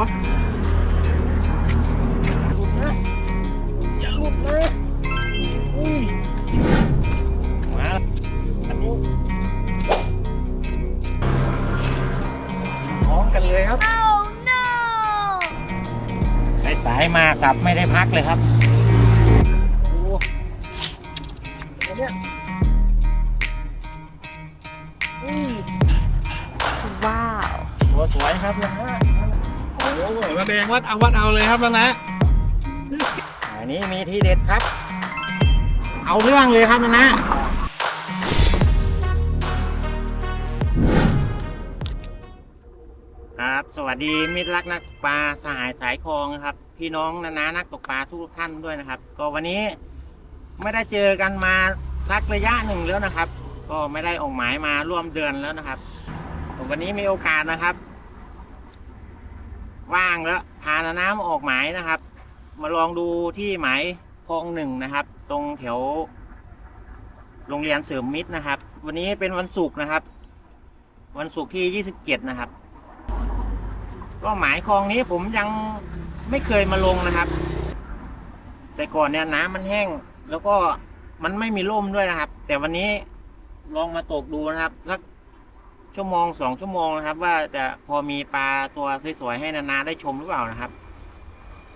วะหลุดนะอย่าหลุดนะอุ้ยมาแล้วอันนี้พร้อมกันเลยครับสายสายๆมาสับไม่ได้พักเลยครับโอ้ตัวเนี้ยอุ้ยว้าวตัวสวยครับนะฮะ โอ้โหแสดงวัดเอาวัดเอาเลยครับแล้วนะอันนี้มีทีเด็ดครับ เอาเรื่องเลยครับนะนะครับสวัสดีมิตรรักนักตกปลาสหายสายคลองนะครับ พี่น้องนานานักตกปลาทุกท่านด้วยนะครับ ก็วันนี้ไม่ได้เจอกันมาสักระยะหนึ่งแล้วนะครับ ก็ไม่ได้ออกหมายมาร่วมเดือนแล้วนะครับวันนี้มีโอกาสนะครับ ว่างแล้วพานาน้ำออกหมายนะครับ มาลองดูที่หมายคลองหนึ่งนะครับ ตรงแถวโรงเรียนเสริมมิตรนะครับ วันนี้เป็นวันศุกร์นะครับ วันศุกร์ที่ 27 นะครับ ก็หมายคลองนี้ผมยังไม่เคยมาลงนะครับ แต่ก่อนเนี่ยน้ำมันแห้ง แล้วก็มันไม่มีร่มด้วยนะครับ แต่วันนี้ลองมาตกดูนะครับสัก ชั่วโมงสองชั่วโมงนะครับ ว่าจะพอมีปลาตัวสวยๆให้นานาได้ชมหรือเปล่านะครับ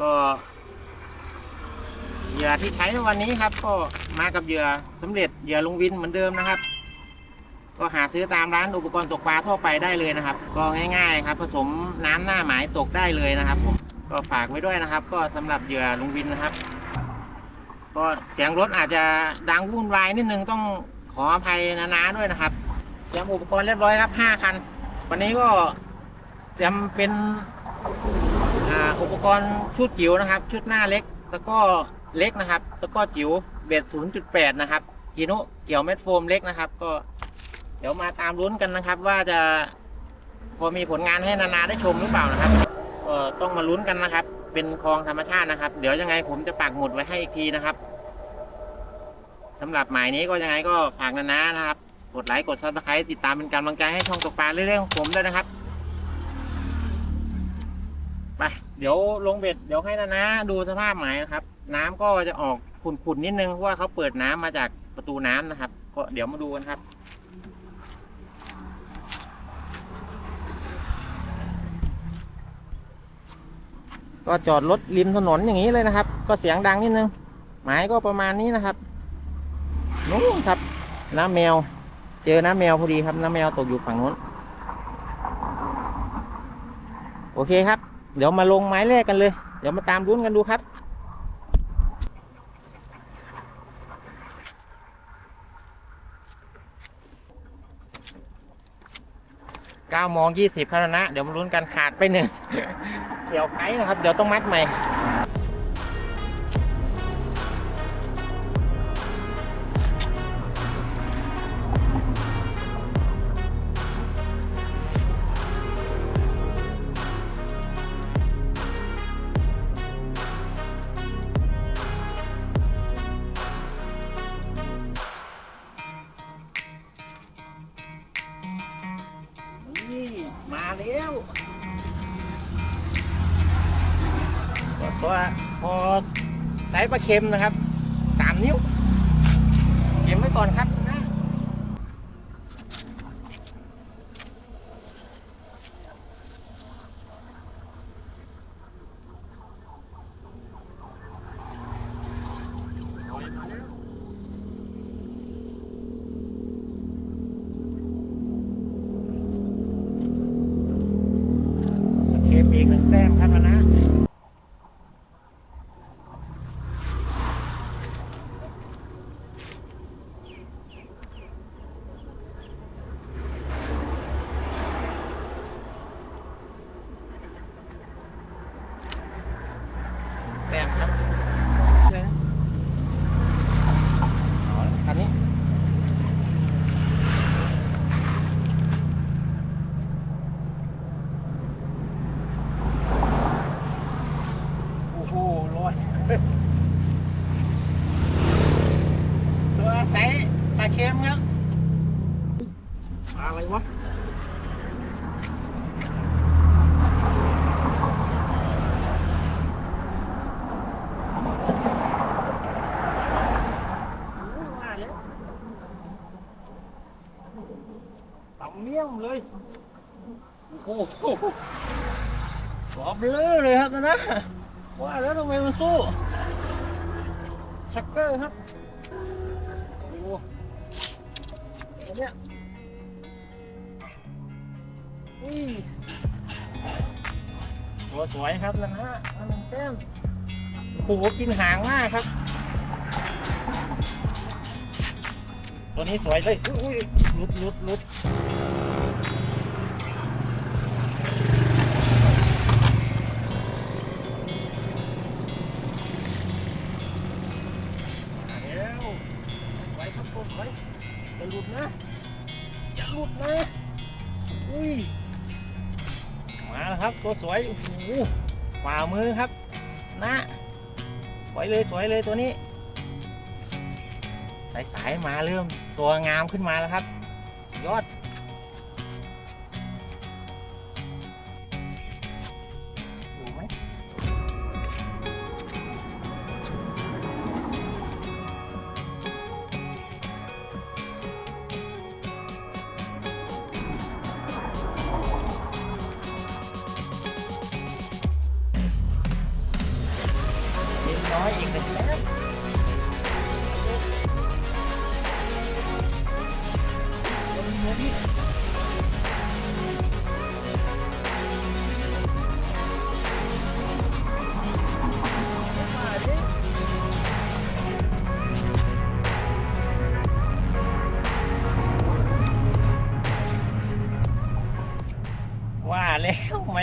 ก็เหยื่อที่ใช้ในวันนี้ครับ ก็มากับเหยื่อสำเร็จเหยื่อลุงวินเหมือนเดิมนะครับ ก็หาซื้อตามร้านอุปกรณ์ตกปลาทั่วไปได้เลยนะครับ ก็ง่าย ๆ ครับ ผสมน้ำหน้าหมายตกได้เลยนะครับผมก็ฝากไว้ด้วยนะครับ ก็สำหรับเหยื่อลุงวินนะครับ ก็เสียงรถอาจจะดังวุ่นวายนิดนึงต้องขออภัยนาๆด้วยนะครับ เตรียมอุปกรณ์เรียบร้อยครับห้าคัน วันนี้ก็เตรียมเป็นอุปกรณ์ชุดจิ๋วนะครับ ชุดหน้าเล็ก แล้วก็เล็กนะครับ แล้วก็จิ๋วเบ็ด0.8นะครับกินุเกี่ยวเม็ดโฟมเล็กนะครับ ก็เดี๋ยวมาตามลุ้นกันนะครับ ว่าจะพอมีผลงานให้นานาได้ชมหรือเปล่านะครับก็ต้องมาลุ้นกันนะครับ เป็นคลองธรรมชาตินะครับ เดี๋ยวยังไงผมจะปักหมุดไว้ให้อีกทีนะครับสำหรับหมายนี้ก็ยังไงก็ฝากนานานะครับ กดไลค์กดซับสไครต์ติดตามเป็นกำลังใจให้ช่องตกปลาเรื่อยๆของผมด้วยนะครับไปเดี๋ยวลงเบ็ดเดี๋ยวให้นานาดูสภาพหมายนะครับ น้ำก็จะออกขุ่นๆนิดนึงเพราะว่าเขาเปิดน้ำมาจากประตูน้ำนะครับ ก็เดี๋ยวมาดูกันครับก็จอดรถริมถนนอย่างนี้เลยนะครับ ก็เสียงดังนิดนึง หมายก็ประมาณนี้นะครับ นู้นครับน้ำแมว เจอน้ำแมวพอดีครับ น้ำแมวตกอยู่ฝั่งนู้น โอเคครับ เดี๋ยวมาลงไม้แรกกันเลย เดี๋ยวมาตามรุ้นกันดูครับเก้าโมงยี่สิบครับนะ เดี๋ยวมาลุ้นกันขาดไปหนึ่งเกี่ยวไกด์นะครับ เดี๋ยวต้องมัดใหม่ มาแล้วก็ตัวพอใช้ปลาเค็มนะครับสามนิ้ว เค็มไว้ก่อนครับนะเค็ม อีกหนึ่งแต้มท่านะ แต้มครับเลยนะเอาละคันนี้ โอ้โหลอยตัวใส่ปลาเค็มครับปลาอะไรวะ เมี่ยมเลย โอ้โห กรอบเลยเลยครับนะ ว่าแล้วทำไมมันสู้ชักเกอร์ครับตัวเนี้ยอุ้ยตัวสวยครับนะฮะอันนั้นแต้มโอ้โหกินหางมากครับ ตัวนี้สวยเลย อุ้ยอุ้ยลุดลุดลุด อย่าหลุดนะ อย่าหลุดนะ อุ้ย มาแล้วครับ ตัวสวย โอ้โหขวามือครับนะสวยเลยสวยเลยตัวนี้ สายสายๆมาเริ่มตัวงามขึ้นมาแล้วครับ ยอด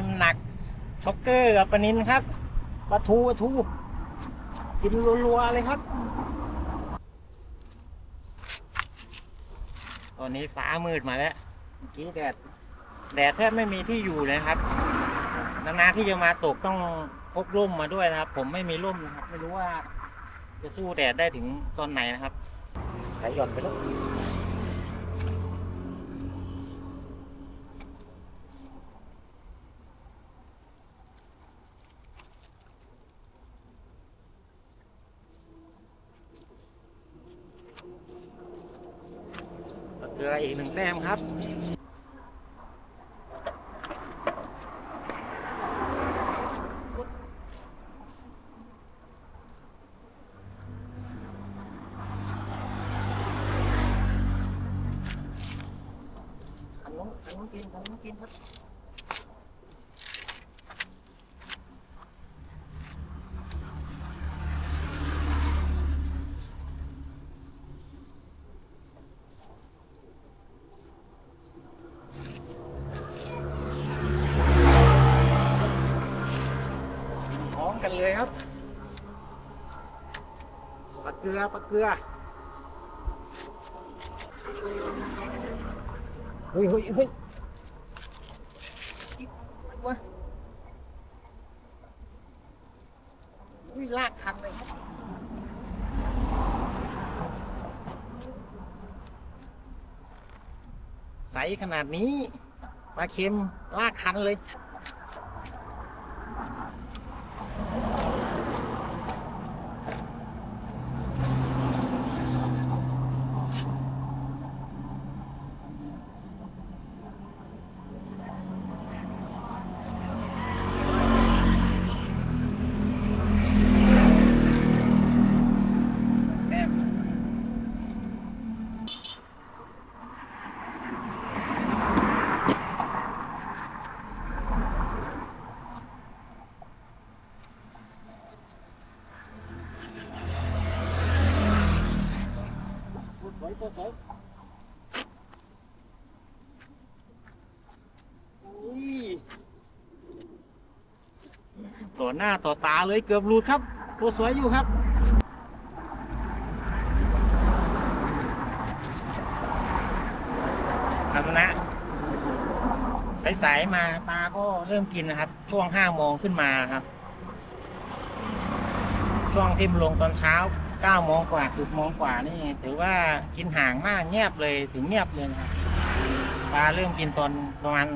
มมันหนักช็อกเกอร์กับปลานินครับปลาทูปลาทู กินรัวๆเลยครับตอนนี้ฟ้ามืดมาแล้วเมื่อกี้แดดแดดแทบไม่มีที่อยู่เลยครับนานๆที่จะมาตกต้องพกร่มมาด้วยนะครับ ผมไม่มีร่มนะครับ ไม่รู้ว่าจะสู้แดดได้ถึงตอนไหนนะครับไหลหย่อนไปแล้ว เกลืออีกหนึ่งแต้มครับอันนู้นอันนู้นกินอันนู้นกินครับ พร้อมกันเลยครับป ลือปลาเกลือเฮ้ยเฮ้ยเฮ้ยว้าอุ้ยลากคันเลยครับใสขนาดนี้ปลาเค็มลากคันเลย แม่ตัวสวยตัวสวยอุ้ยต่ อหน้าต่อตาเลยเกือบหลุดครับ ตัวสวยอยู่ครับครับนะสายๆมาปลาก็เริ่มกินนะครับ ช่วงห้าโมงขึ้นมาครับ ช่วงที่มลงตอนเช้าเก้าโมงกว่าสิบโมงกว่านี่ ถือว่ากินห่างมากเงียบเลยถึงเงียบเลยนะครับปลาเริ่มกินตอนประมาณ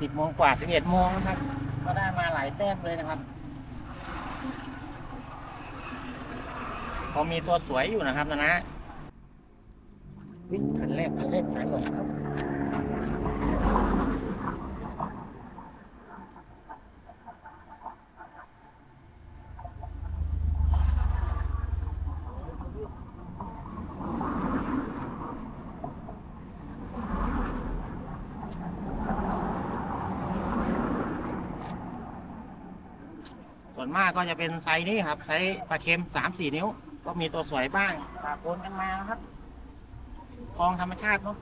สิบโมงกว่าสิบเอ็ดโมงนะครับ ก็ได้มาหลายแต้มเลยนะครับ พอมีตัวสวยอยู่นะครับนะนะวิ่งคันแรกคันแรกสายลมครับส่วนมากก็จะเป็นไซส์นี้ครับไซส์ปลาเค็มสามสี่นิ้ว ก็มีตัวสวยบ้างปะปนกันมานะครับคลองธรรมชาติเนาะ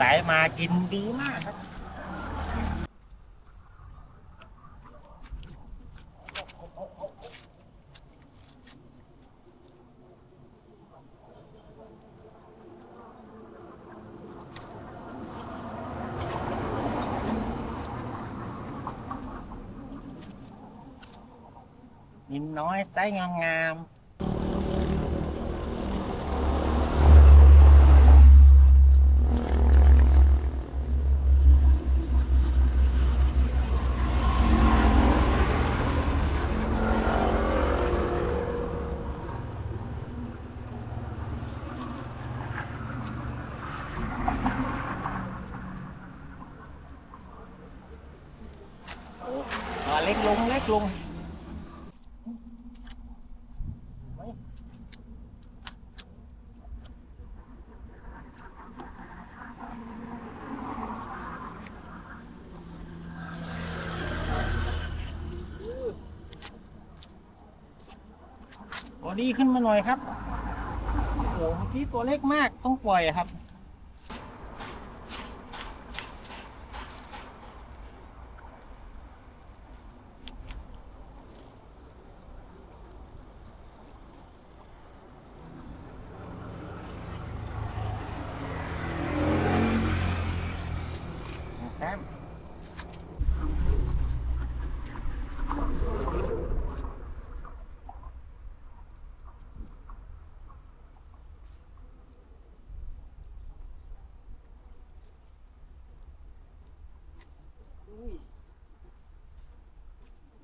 สายๆมากินดีมากครับนินน้อยไซส์งามๆโอ้อ่าเล็ กลงเล็กลงตัวดีขึ้นมาหน่อยครับ โอ้โหเมื่อกี้ตัวเล็กมากต้องปล่อยครับ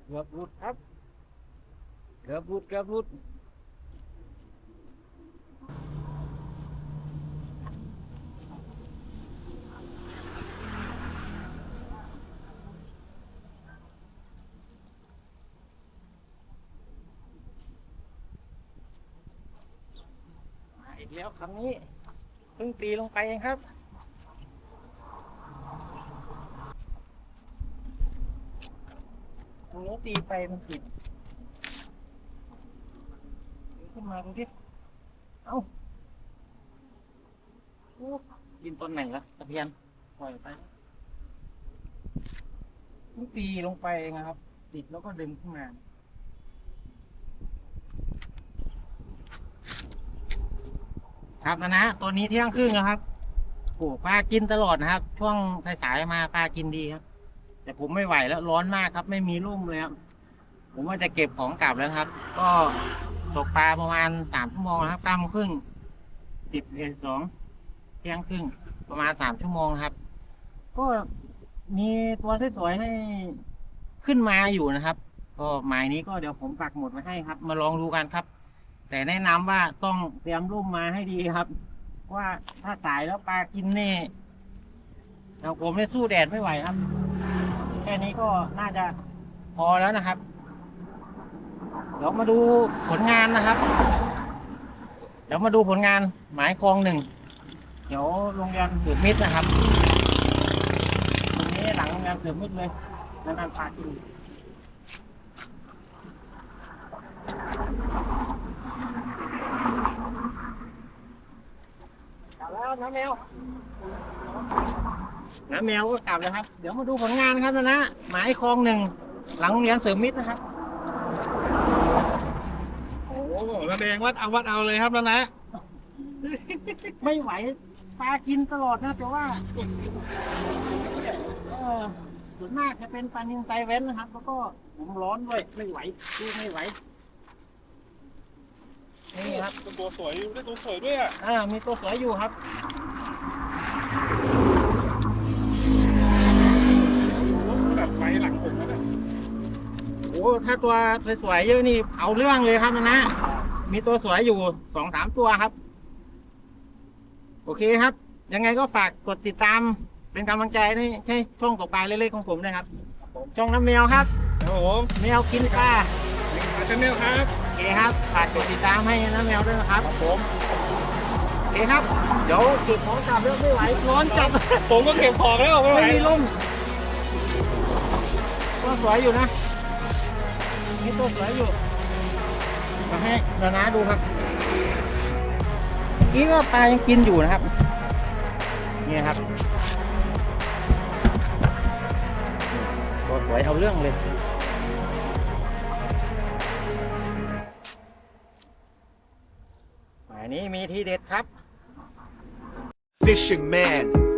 เกือบรุดครับ เกือบรุดเกือบรุดอีกแล้วคำนี้เพิ่งตีลงไปเองครับ ตรงนี้ตีไปมันผิดดึงขึ้นมาดูดิเอ้าโอ้กินตอนไหนละตะเพียนปล่อยไปมันตีลงไปเองนะครับ ติดแล้วก็ดึงขึ้นมาครับนะนะตัวนี้เที่ยงครึ่งแล้วครับโอ้ปลากินตลอดนะครับ ช่วงสายๆมาปลากินดีครับ แต่ผมไม่ไหวแล้วร้อนมากครับ ไม่มีร่มเลยครับผมว่าจะเก็บของกลับแล้วครับ ก็ตกปลาประมาณสามชั่วโมงนะครับเก้าโมงครึ่งสิบเอ็ดสองเที่ยงครึ่งประมาณสามชั่วโมงครับ ก็มีตัวสวยๆให้ขึ้นมาอยู่นะครับ ก็หมายนี้ก็เดี๋ยวผมปักหมดมาให้ครับ มาลองดูกันครับ แต่แนะนำว่าต้องเตรียมร่มมาให้ดีครับ ว่าถ้าสายแล้วปลากินนี่เราผมเนี่ยสู้แดดไม่ไหวครับ แค่นี้ก็น่าจะพอแล้วนะครับ เดี๋ยวมาดูผลงานนะครับ เดี๋ยวมาดูผลงานหมายคลองหนึ่ง เดี๋ยวโรงเรียนสืบมิตรนะครับตรงนี้หลังโรงเรียนสืบมิตรเลยแล้วนั่นปลากินกลับแล้วน้ำแมว น้ำแมวก็กลับแล้วครับ เดี๋ยวมาดูผลงานครับนะนะหมายคลองหนึ่งหลังโรงเรียนเสริมมิตรนะครับโอ้โหแสดงว่าเอาวัดเอาเลยครับแล้วนะ ไม่ไหวปลากินตลอดนะแต่ว่าเออส่วนมากจะเป็นปลานินไซเว้นนะครับ แล้วก็ผมร้อนด้วยไม่ไหวดูไม่ไหวนี่ครับตัวสวยได้ตัวสวยด้วยอะอ่ามีตัวสวยอยู่ครับแบบไฟหลังผมแล้วเนี่ย โอ้ ถ้าตัวสวยๆเยอะนี่เอาเรื่องเลยครับนะ มีตัวสวยอยู่สองสามตัวครับ โอเคครับ ยังไงก็ฝากกดติดตามเป็นกำลังใจให้ใช่ช่องตกปลาเล็กๆของผมด้วยครับ ช่องน้ำแมวครับครับผมแมวกินปลามาชแนลครับโอเคครับฝากกดติดตามให้น้ำแมวด้วยนะครับผมโอเคครับ เดี๋ยวจุดของกลับเรื่องไม่ไหวร้อนจัดผมก็เก็บของแล้วไม่ไหวไม่มีลมตัวสวยอยู่นะ มีตัวสวยอยู่มาให้นานาดูครับเมื่อกี้ก็ปลายังกินอยู่นะครับ นี่นะครับตัวสวยเอาเรื่องเลยอันนี้มีทีเด็ดครับ Fishing man,